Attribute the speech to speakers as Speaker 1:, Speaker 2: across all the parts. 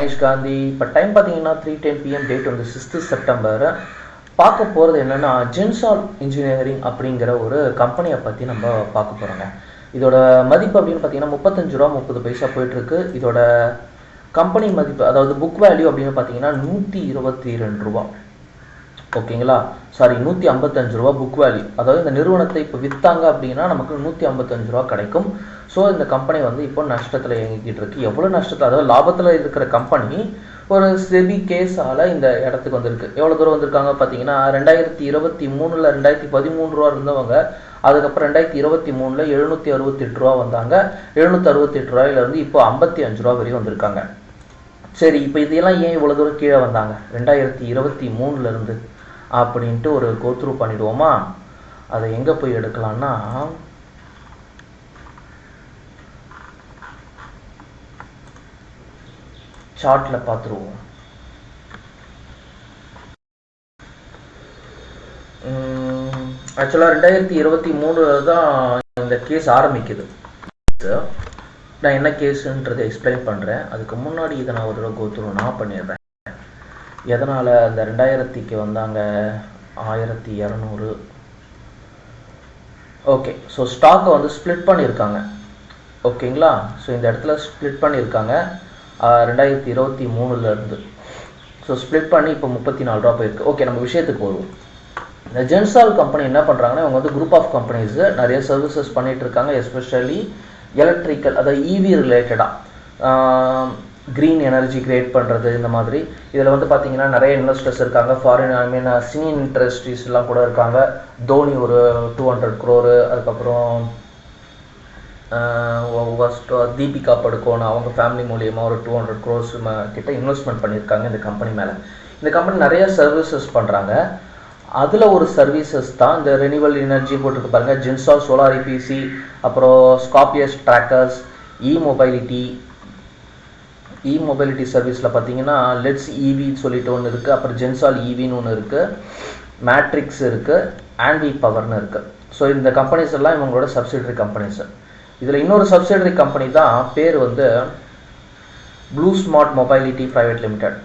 Speaker 1: மகேஷ் காந்தி. இப்போ டைம் பார்த்தீங்கன்னா three ten PM date வந்து சிக்ஸ்த்து செப்டம்பர் பார்க்க போகிறது என்னென்னா ஜென்சால் இன்ஜினியரிங் அப்படிங்கிற ஒரு கம்பெனியை பற்றி நம்ம பார்க்க போகிறோங்க இதோட மதிப்பு அப்படின்னு பார்த்தீங்கன்னா முப்பத்தஞ்சு ரூபா முப்பது பைசா போயிட்டுருக்கு. இதோட கம்பெனி மதிப்பு அதாவது புக் வேல்யூ அப்படின்னு பார்த்தீங்கன்னா நூற்றி இருபத்தி ரெண்டு ரூபா. ஓகேங்களா? சாரி நூற்றி ஐம்பத்தஞ்சு ரூபா புக் வேல்யூ அதாவது இந்த நிறுவனத்தை இப்போ விற்றாங்க அப்படின்னா நமக்கு நூற்றி ஐம்பத்தஞ்சு ரூபா கிடைக்கும். ஸோ இந்த கம்பெனி வந்து இப்போ நஷ்டத்தில் இயங்கிக்கிட்டு இருக்கு. எவ்வளோ நஷ்டத்தில்? அதாவது லாபத்தில் இருக்கிற கம்பெனி ஒரு செபி கேஸால் இந்த இடத்துக்கு வந்திருக்கு. எவ்வளோ தூரம் வந்திருக்காங்க பார்த்தீங்கன்னா ரெண்டாயிரத்தி இருபத்தி மூணில் ரெண்டாயிரத்தி பதிமூணு ரூபா இருந்தவங்க அதுக்கப்புறம் ரெண்டாயிரத்தி இருபத்தி மூணில் எழுநூற்றி அறுபத்தெட்டு ரூபா வந்தாங்க. எழுநூற்றி அறுபத்தெட்டு ரூபாயிலேருந்து இப்போ ஐம்பத்தி அஞ்சு ரூபா வரையும் வந்திருக்காங்க. சரி இப்போ இதெல்லாம் ஏன் இவ்வளோ தூரம் கீழே வந்தாங்க? ரெண்டாயிரத்தி இருபத்தி மூணுலேருந்து அப்படின்ட்டு ஒரு கோத்ரூ பண்ணிடுவோமா? அதை எங்கே போய் எடுக்கலாம்னா சார்ட்டில் பார்த்துருவோம். ஆக்சுவலாக ரெண்டாயிரத்தி இருபத்தி மூணு தான் இந்த கேஸ் ஆரம்பிக்குது. நான் என்ன கேஸுன்றதை எக்ஸ்பிளைன் பண்ணுறேன் அதுக்கு முன்னாடி இதை நான் ஒரு தடவை கோத்ரூ நான் பண்ணிடுறேன். எதனால் அந்த ரெண்டாயிரத்திக்கு வந்தாங்க? ஆயிரத்தி இரநூறு. ஓகே ஸோ ஸ்டாக்கை வந்து ஸ்ப்ளிட் பண்ணியிருக்காங்க. ஓகேங்களா ஸோ இந்த இடத்துல ஸ்ப்ளிட் பண்ணியிருக்காங்க. ரெண்டாயிரத்தி இருபத்தி மூணுலேருந்து ஸோ ஸ்ப்ளிட் பண்ணி இப்போ முப்பத்தி நாலு ரூபா போயிருக்கு. ஓகே நம்ம விஷயத்துக்கு வருவோம் இந்த ஜென்சால் கம்பெனி என்ன பண்ணுறாங்கன்னா இவங்க வந்து குரூப் ஆஃப் கம்பெனிஸ் நிறைய சர்வீசஸ் பண்ணிகிட்டு இருக்காங்க எஸ்பெஷலி எலக்ட்ரிக்கல் அதாவது இவி ரிலேட்டடாக க்ரீன் எனர்ஜி கிரியேட் பண்ணுறது இந்த மாதிரி. இதில் வந்து பார்த்தீங்கன்னா நிறைய இன்வெஸ்டர்ஸ் இருக்காங்க. ஃபாரின் ஐ மீன் சினி இண்டஸ்ட்ரீஸ்லாம் கூட இருக்காங்க. தோனி ஒரு டூ ஹண்ட்ரட் க்ரோரு அதுக்கப்புறம் ஃபஸ்ட்டு தீபிகா படுக்கோன் அவங்க ஃபேமிலி மூலியமாக ஒரு டூ ஹண்ட்ரட் க்ரோஸ் கிட்ட இன்வெஸ்ட்மெண்ட் பண்ணியிருக்காங்க இந்த கம்பெனி மேலே. இந்த கம்பெனி நிறைய சர்வீசஸ் பண்ணுறாங்க அதில் ஒரு சர்வீசஸ் தான் இந்த ரெனியூவல் எனர்ஜி போட்டுருக்கு பாருங்கள் ஜின்சால் சோலார் இபிசி அப்புறம் Scorpius trackers E mobility E mobility சர்வீஸில் பார்த்தீங்கன்னா லெட்ஸ் ஈவின்னு சொல்லிட்டு ஒன்று இருக்குது அப்புறம் ஜென்சால் ஈவின்னு ஒன்று இருக்குது மேட்ரிக்ஸ் இருக்குது ஆன்வி பவர்னு இருக்குது ஸோ இந்த கம்பெனிஸ் எல்லாம் இவங்களோட சப்சிடரி கம்பெனிஸ் இதில் இன்னொரு சப்சிடரி கம்பெனி தான் பேர் வந்து blue smart mobility private limited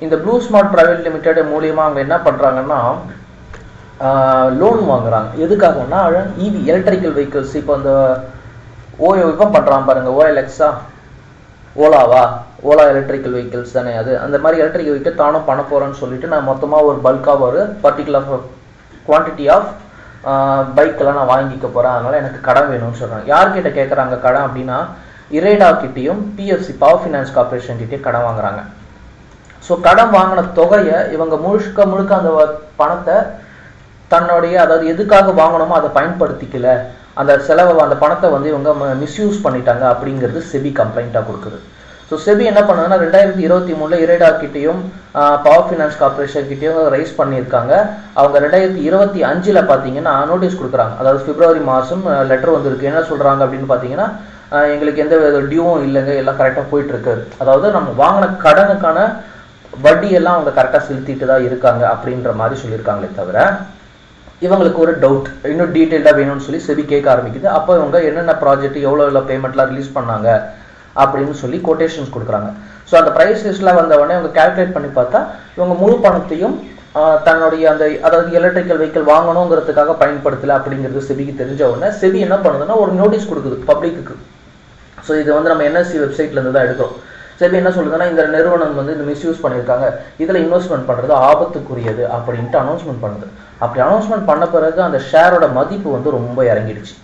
Speaker 1: இந்த ப்ளூ ஸ்மார்ட் ப்ரைவேட் லிமிடெட் மூலியமாக அவங்க என்ன பண்ணுறாங்கன்னா லோன் வாங்குறாங்க. எதுக்காகன்னா இவி எலக்ட்ரிக்கல் வெஹிக்கிள்ஸ் இப்போ அந்த ஓயோ இப்போ பண்ணுறான் பாருங்கள் ஓஎல்எக்ஸா ஓலாவா? ஓலா எலக்ட்ரிக்கல் வெஹிக்கிள்ஸ் தானே அது. அந்த மாதிரி எலக்ட்ரிக்கல் வெஹிக்கிள் தானும் பண்ண போகிறேன்னு சொல்லிட்டு நான் மொத்தமாக ஒரு பல்காக ஒரு பர்டிகுலர் குவான்டிட்டி ஆஃப் பைக்கெல்லாம் நான் வாங்கிக்க போகிறேன் அதனால் எனக்கு கடன் வேணும்னு சொல்கிறாங்க யார்கிட்ட கேட்குறாங்க கடன் அப்படின்னா இரேடா கிட்டேயும் பிஎஃப்சி பவர் ஃபினான்ஸ் கார்பரேஷன் கிட்டேயும் கடன் வாங்குறாங்க. ஸோ கடன் வாங்கின தொகையை இவங்க முழுக்க முழுக்க அந்த பணத்தை தன்னுடைய அதாவது எதுக்காக வாங்கணுமோ அதை பயன்படுத்திக்கல. அந்த செலவை அந்த பணத்தை வந்து இவங்க மிஸ்யூஸ் பண்ணிட்டாங்க அப்படிங்கிறது செபி கம்ப்ளைண்ட்டாக கொடுக்குது. ஸோ செபி என்ன பண்ணுதுன்னா ரெண்டாயிரத்தி இருபத்தி மூணில் இரேடா கிட்டேயும் பவர் ஃபினான்ஸ் கார்பரேஷன் கிட்டேயும் ரைஸ் பண்ணியிருக்காங்க. அவங்க ரெண்டாயிரத்தி இருபத்தி அஞ்சில் பார்த்தீங்கன்னா நோட்டீஸ் கொடுக்குறாங்க. அதாவது பிப்ரவரி மாதம் லெட்டர் வந்திருக்கு. என்ன சொல்கிறாங்க அப்படின்னு பார்த்தீங்கன்னா எங்களுக்கு எந்த வித டியூவும் இல்லைங்க. எல்லாம் கரெக்டாக போயிட்டுருக்கு. அதாவது நம்ம வாங்கின கடனுக்கான வட்டியெல்லாம் அவங்க கரெக்டாக செலுத்திட்டு தான் இருக்காங்க அப்படின்ற மாதிரி சொல்லியிருக்காங்களே தவிர இவங்களுக்கு ஒரு டவுட் இன்னும் டீட்டெயில்டாக வேணும்னு சொல்லி செபி கேட்க ஆரம்பிக்குது. அப்போ இவங்க என்னென்ன ப்ராஜெக்ட் எவ்வளோ எவ்வளோ பேமெண்ட்லாம் ரிலீஸ் பண்ணாங்க அப்படின்னு சொல்லி கொட்டேஷன்ஸ் கொடுக்குறாங்க. ஸோ அந்த ப்ரைஸ் லிஸ்ட்லாம் வந்தவொடனே இவங்க கால்குலேட் பண்ணி பார்த்தா இவங்க முழு பணத்தையும் தன்னுடைய அந்த அதாவது எலக்ட்ரிக்கல் வெஹிக்கிள் வாங்கணுங்கிறதுக்காக பயன்படுத்தலை அப்படிங்கிறது செபிக்கு தெரிஞ்ச உடனே செபி என்ன பண்ணுதுன்னா ஒரு நோட்டீஸ் கொடுக்குது பப்ளிக்கு ஸோ இது வந்து நம்ம என்எஸ்சி வெப்சைட்லேருந்து தான் எடுக்கிறோம். செபி என்ன சொல்லுதுன்னா இந்த நிறுவனம் வந்து இந்த மிஸ்யூஸ் பண்ணியிருக்காங்க. இதில் இன்வெஸ்ட்மெண்ட் பண்ணுறது ஆபத்துக்குரியது அப்படின்ட்டு அனௌன்ஸ்மெண்ட் பண்ணுது. அப்படி அனௌன்ஸ்மெண்ட் பண்ண பிறகு அந்த ஷேரோட மதிப்பு வந்து ரொம்ப இறங்கிடுச்சு.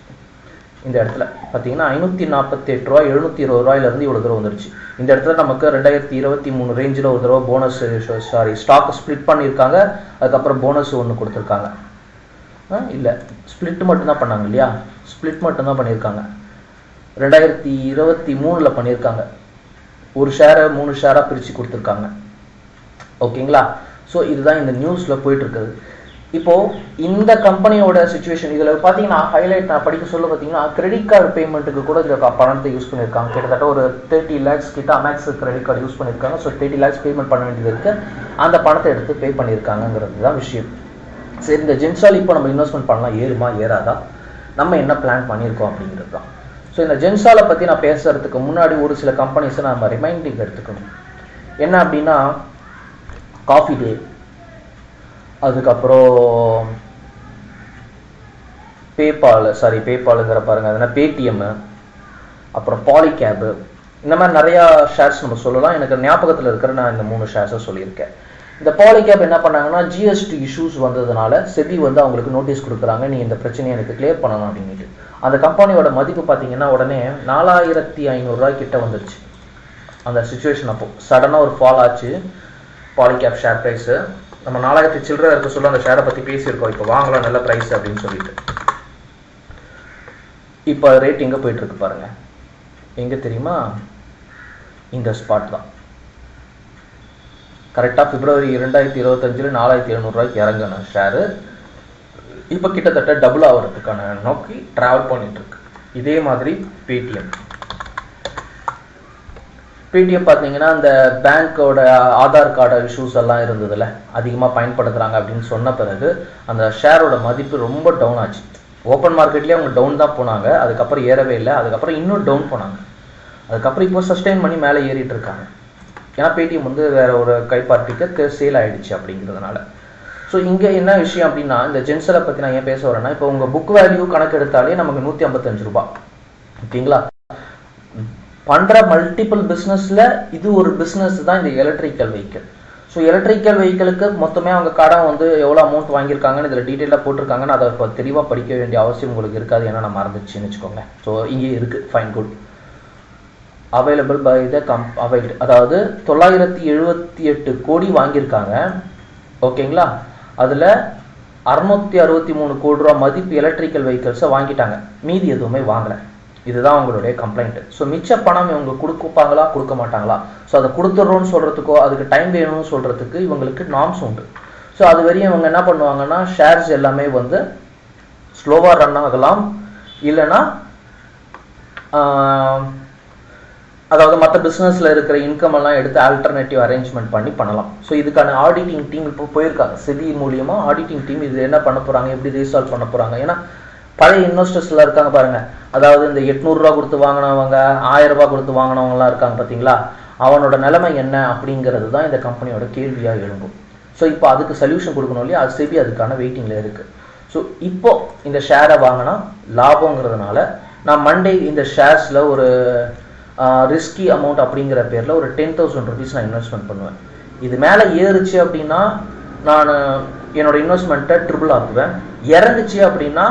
Speaker 1: இந்த இடத்துல. பார்த்தீங்கன்னா ஐநூற்றி நாற்பத்தி எட்டு ரூபா எழுநூற்றி இருபது ரூபாயிலேருந்து இவ்வளோ தூரம் வந்துருச்சு. இந்த இடத்துல நமக்கு ரெண்டாயிரத்தி இருபத்தி மூணு ரேஞ்சில் ஒரு தடவை போனஸ் சாரி ஸ்டாக் ஸ்ப்ளிட் பண்ணியிருக்காங்க. அதுக்கப்புறம் போனஸ் ஒன்று கொடுத்துருக்காங்க. இல்லை. ஸ்ப்ளிட் மட்டும்தான் பண்ணாங்க இல்லையா? ஸ்ப்ளிட் மட்டும்தான் பண்ணியிருக்காங்க. ரெண்டாயிரத்தி இருபத்தி மூணில் பண்ணியிருக்காங்க. ஒரு ஷேரை மூணு ஷேராக பிரித்து கொடுத்துருக்காங்க. ஓகேங்களா? ஸோ இதுதான் இந்த நியூஸில் போயிட்டுருக்குது. இப்போது இந்த கம்பெனியோட சுச்சுவேஷன் இதில் பார்த்தீங்கன்னா ஹைலைட் நான் படிக்க சொல்ல பார்த்தீங்கன்னா கிரெடிட் கார்டு பேமெண்ட்டுக்கு கூட இதில் பணத்தை யூஸ் பண்ணியிருக்காங்க. கிட்டத்தட்ட ஒரு தேர்ட்டி லேக்ஸ் கிட்ட அமேக்ஸ் கிரெடிட் கார்டு யூஸ் பண்ணியிருக்காங்க. ஸோ தேர்ட்டி லேக்ஸ் பேமெண்ட் பண்ண வேண்டியது இருக்குது அந்த பணத்தை எடுத்து பே பண்ணியிருக்காங்கங்கிறது தான் விஷயம். சரி இந்த ஜென்ஸால் இப்போ நம்ம இன்வெஸ்ட்மெண்ட் பண்ணலாம். ஏறுமா? ஏறாதா? நம்ம என்ன பிளான் பண்ணியிருக்கோம் அப்படிங்கிறது தான். ஸோ இந்த ஜென்சாலை பற்றி நான் பேசுகிறதுக்கு முன்னாடி ஒரு சில கம்பெனிஸை நம்ம ரிமைண்டிங் எடுத்துக்கணும். என்ன அப்படின்னா காஃபி டே அதுக்கப்புறம் பேபால் சாரி பேபாலுங்கிற பாருங்க. அதுனா பேடிஎம்மு அப்புறம் பாலிகேபு இந்த மாதிரி நிறையா ஷேர்ஸ் நம்ம சொல்லலாம். எனக்கு ஞாபகத்தில் இருக்கிற நான் இந்த மூணு ஷேர்ஸை சொல்லியிருக்கேன். இந்த பாலிகேப் என்ன பண்ணாங்கன்னா ஜிஎஸ்டி இஷ்யூஸ் வந்ததுனால செபி வந்து அவங்களுக்கு நோட்டீஸ் கொடுக்குறாங்க. நீ இந்த பிரச்சனையை எனக்கு கிளியர் பண்ணணும் அப்படின்ட்டு அந்த கம்பெனியோட மதிப்பு பார்த்தீங்கன்னா உடனே நாலாயிரத்தி ஐநூறுரூவா கிட்ட வந்துருச்சு. அந்த சுச்சுவேஷன் அப்போ. சடனாக ஒரு ஃபால் ஆச்சு. பாலிகேப் ஷேர் ப்ரைஸு நம்ம நாலாயிரத்தி சில்லற இருக்க சொல்ல அந்த ஷேரை பற்றி பேசியிருக்கோம். இப்போ வாங்கலாம் நல்ல ப்ரைஸ் அப்படின்னு சொல்லிட்டு. இப்போ ரேட் எங்கே போயிட்டுருக்கு பாருங்கள் எங்கே தெரியுமா? இந்த ஸ்பாட் தான். கரெக்டாக பிப்ரவரி இரண்டாயிரத்தி இருபத்தஞ்சில் நாலாயிரத்தி எழுநூறுவாய்க்கு இறங்கின ஷேரு இப்போ கிட்டத்தட்ட டபுள் ஆகிறதுக்கான நோக்கி ட்ராவல் பண்ணிகிட்ருக்கு இதே மாதிரி பேடிஎம் பேடிஎம் பார்த்தீங்கன்னா அந்த பேங்க்கோட ஆதார் கார்டு இஷ்யூஸ் எல்லாம் இருந்ததில்ல அதிகமாக பயன்படுத்துகிறாங்க அப்படின்னு சொன்ன பிறகு அந்த ஷேரோட மதிப்பு ரொம்ப டவுன் ஆச்சு. ஓப்பன் மார்க்கெட்லேயே அவங்க டவுன் தான் போனாங்க. அதுக்கப்புறம் ஏறவே இல்லை. அதுக்கப்புறம் இன்னும் டவுன் போனாங்க. அதுக்கப்புறம் இப்போ சஸ்டெயின் பண்ணி மேலே ஏறிட்டு இருக்காங்க. ஏன்னா பேடிஎம் வந்து வேற ஒரு கைப்பாட்டிக்கு சேல் ஆயிடுச்சு அப்படிங்கிறதுனால. ஸோ இங்கே என்ன விஷயம் அப்படின்னா இந்த ஜென்சரை பற்றி நான் ஏன் பேச வரேன்னா இப்போ உங்கள் புக் வேல்யூ கணக்கு எடுத்தாலே நமக்கு நூற்றி ஐம்பத்தஞ்சு ரூபாய். ஓகேங்களா? பண்ணுற மல்டிபிள் பிஸ்னஸில் இது ஒரு பிஸ்னஸ் தான் இந்த எலக்ட்ரிக்கல் வெஹிக்கிள் ஸோ எலக்ட்ரிக்கல் வெஹிக்கிளுக்கு மொத்தமே அவங்க கடன் வந்து எவ்வளோ அமௌண்ட் வாங்கியிருக்காங்கன்னு இதில் டீட்டெயிலாக போட்டிருக்காங்கன்னு அதை இப்போ தெளிவாக படிக்க வேண்டிய அவசியம் உங்களுக்கு இருக்காது ஏன்னா நான் மறந்துச்சுன்னு வச்சுக்கோங்க ஸோ இங்கே இருக்குது fine good available by the come availed அதாவது தொள்ளாயிரத்தி எழுபத்தி எட்டு கோடி வாங்கியிருக்காங்க. ஓகேங்களா அதில் அறுநூத்தி அறுபத்தி மூணு கோடி ரூபா மதிப்பு எலக்ட்ரிக்கல் வெஹிக்கிள்ஸை வாங்கிட்டாங்க. மீதி எதுவுமே வாங்கலை. இதுதான் அவங்களுடைய கம்ப்ளைண்ட் ஸோ மிச்ச பணம் இவங்க கொடுப்பாங்களா? கொடுக்க மாட்டாங்களா? ஸோ அதை கொடுத்துட்றோன்னு சொல்கிறதுக்கோ அதுக்கு டைம் வேணும்னு சொல்கிறதுக்கு இவங்களுக்கு நாம்ஸ் உண்டு. ஸோ அது வரையும் இவங்க என்ன பண்ணுவாங்கன்னா ஷேர்ஸ் எல்லாமே வந்து ஸ்லோவாக ரன் ஆகலாம். இல்லைன்னா அதாவது மற்ற பிஸ்னஸில் இருக்கிற இன்கம் எல்லாம் எடுத்து ஆல்டர்னேட்டிவ் அரேஞ்ச்மெண்ட் பண்ணி பண்ணலாம். ஸோ இதுக்கான ஆடிட்டிங் டீம் இப்போ போயிருக்காங்க. செபி மூலியமாக ஆடிட்டிங் டீம் இது என்ன பண்ண போகிறாங்க எப்படி ரீசால்வ் பண்ண போகிறாங்க ஏன்னா பழைய இன்வெஸ்டர்ஸ்லாம் இருக்காங்க பாருங்கள் அதாவது இந்த எட்நூறுரூவா கொடுத்து வாங்கினவங்க ஆயிரம் கொடுத்து வாங்கினவங்கலாம் இருக்காங்க பார்த்தீங்களா அவனோட நிலைமை என்ன அப்படிங்கிறது தான் இந்த கம்பெனியோட கேள்வியாக எழும்பும். ஸோ இப்போ அதுக்கு சொல்யூஷன் கொடுக்கணும் இல்லையா? அது செபி அதுக்கான வெயிட்டிங்கில் இருக்குது ஸோ இப்போ இந்த ஷேரை வாங்கினா லாபங்கிறதுனால நான் மண்டே இந்த ஷேர்ஸில் ஒரு ரிஸ்கி அமௌண்ட் அப்படிங்கிற பேரில் ஒரு டென் தௌசண்ட் ருபீஸ் நான் இன்வெஸ்ட்மெண்ட் பண்ணுவேன். இது மேலே ஏறுச்சு அப்படின்னா நான் என்னோட இன்வெஸ்ட்மெண்ட்டை ட்ரிபிள் ஆக்குவேன். இறங்குச்சு அப்படின்னா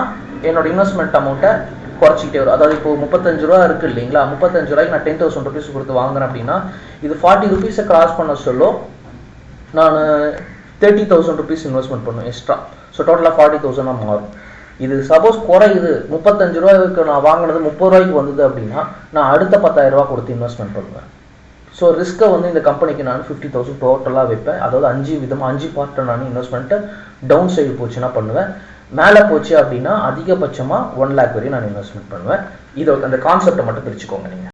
Speaker 1: என்னோட இன்வெஸ்ட்மெண்ட் அமௌண்ட்டை குறைச்சிக்கிட்டே வரும். அதாவது இப்போ முப்பத்தஞ்சு ரூபா இருக்கு இல்லைங்களா? முப்பத்தஞ்சு ரூபாய்க்கு நான் டென் தௌசண்ட் ருபீஸ் கொடுத்து வாங்குறேன் அப்படின்னா இது ஃபார்ட்டி ருபீஸை கிராஸ் பண்ண சொல்லும். நான் தேர்ட்டி தௌசண்ட் ருபீஸ் இன்வெஸ்ட்மெண்ட் பண்ணுவேன் எக்ஸ்ட்ரா ஸோ டோட்டலாக ஃபார்ட்டி தௌசண்டாக மாறும். இது சப்போஸ் குறையுது முப்பத்தஞ்சு ரூபாய்க்கு நான் வாங்கினது முப்பது ரூபாய்க்கு வந்தது அப்படின்னா நான் அடுத்த பத்தாயிரம் ரூபா கொடுத்து இன்வெஸ்ட்மெண்ட் பண்ணுவேன். ஸோ ரிஸ்க்கை வந்து இந்த கம்பெனிக்கு நான் ஃபிஃப்டி தௌசண்ட் டோட்டலாக வைப்பேன். அதாவது அஞ்சு விதமாக அஞ்சு பார்ட்டை நான் இன்வெஸ்ட்மெண்ட்டை டவுன் சைடு போச்சுன்னா பண்ணுவேன். மேலே போச்சு அப்படின்னா அதிகபட்சமாக ஒன் லேக் வரையும் நான் இன்வெஸ்ட்மெண்ட் பண்ணுவேன். இதை அந்த கான்செப்டை மட்டும் பிரிச்சுக்கோங்க நீங்கள்